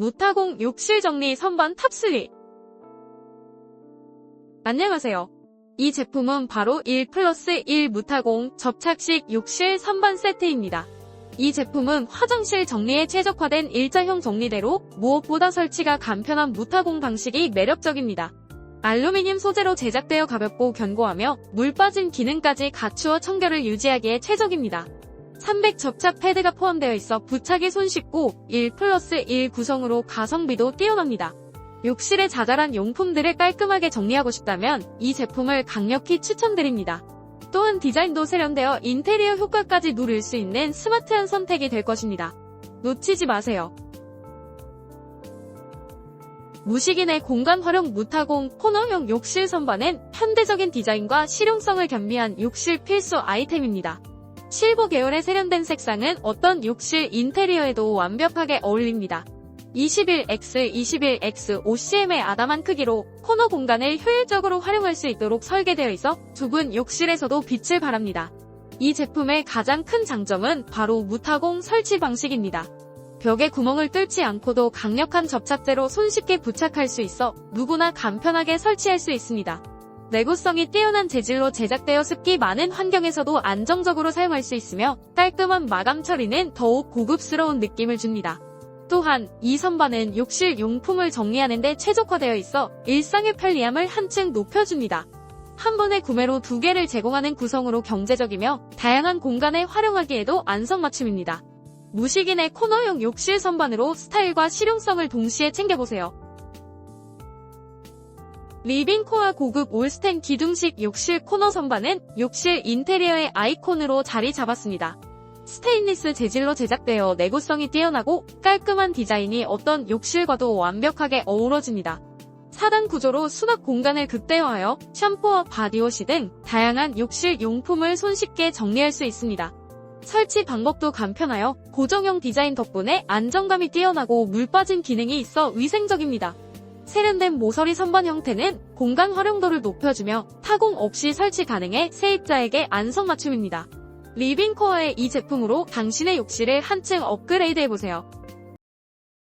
무타공 욕실 정리 선반 탑3 안녕하세요. 이 제품은 바로 1 플러스 1 무타공 접착식 욕실 선반 세트입니다. 이 제품은 화장실 정리에 최적화된 일자형 정리대로 무엇보다 설치가 간편한 무타공 방식이 매력적입니다. 알루미늄 소재로 제작되어 가볍고 견고하며 물 빠진 기능까지 갖추어 청결을 유지하기에 최적입니다. 300 접착 패드가 포함되어 있어 부착이 손쉽고 1 플러스 1 구성으로 가성비도 뛰어납니다. 욕실에 자잘한 용품들을 깔끔하게 정리하고 싶다면 이 제품을 강력히 추천드립니다. 또한 디자인도 세련되어 인테리어 효과까지 누릴 수 있는 스마트한 선택이 될 것입니다. 놓치지 마세요. 무식인의 공간 활용 무타공 코너형 욕실 선반은 현대적인 디자인과 실용성을 겸비한 욕실 필수 아이템입니다. 실버 계열의 세련된 색상은 어떤 욕실 인테리어에도 완벽하게 어울립니다. 21X, 21X OCM의 아담한 크기로 코너 공간을 효율적으로 활용할 수 있도록 설계되어 있어 좁은 욕실에서도 빛을 발합니다. 이 제품의 가장 큰 장점은 바로 무타공 설치 방식입니다. 벽에 구멍을 뚫지 않고도 강력한 접착제로 손쉽게 부착할 수 있어 누구나 간편하게 설치할 수 있습니다. 내구성이 뛰어난 재질로 제작되어 습기 많은 환경에서도 안정적으로 사용할 수 있으며 깔끔한 마감 처리는 더욱 고급스러운 느낌을 줍니다. 또한 이 선반은 욕실 용품을 정리하는 데 최적화되어 있어 일상의 편리함을 한층 높여줍니다. 한 번의 구매로 두 개를 제공하는 구성으로 경제적이며 다양한 공간에 활용하기에도 안성맞춤입니다. 무식인의 코너형 욕실 선반으로 스타일과 실용성을 동시에 챙겨보세요. 리빙코어 고급 올스텐 기둥식 욕실 코너 선반은 욕실 인테리어의 아이콘으로 자리 잡았습니다. 스테인리스 재질로 제작되어 내구성이 뛰어나고 깔끔한 디자인이 어떤 욕실과도 완벽하게 어우러집니다. 4단 구조로 수납 공간을 극대화하여 샴푸와 바디워시 등 다양한 욕실 용품을 손쉽게 정리할 수 있습니다. 설치 방법도 간편하여 고정형 디자인 덕분에 안정감이 뛰어나고 물 빠진 기능이 있어 위생적입니다. 세련된 모서리 선반 형태는 공간 활용도를 높여주며 타공 없이 설치 가능해 세입자에게 안성맞춤입니다. 리빙코어의 이 제품으로 당신의 욕실을 한층 업그레이드해보세요.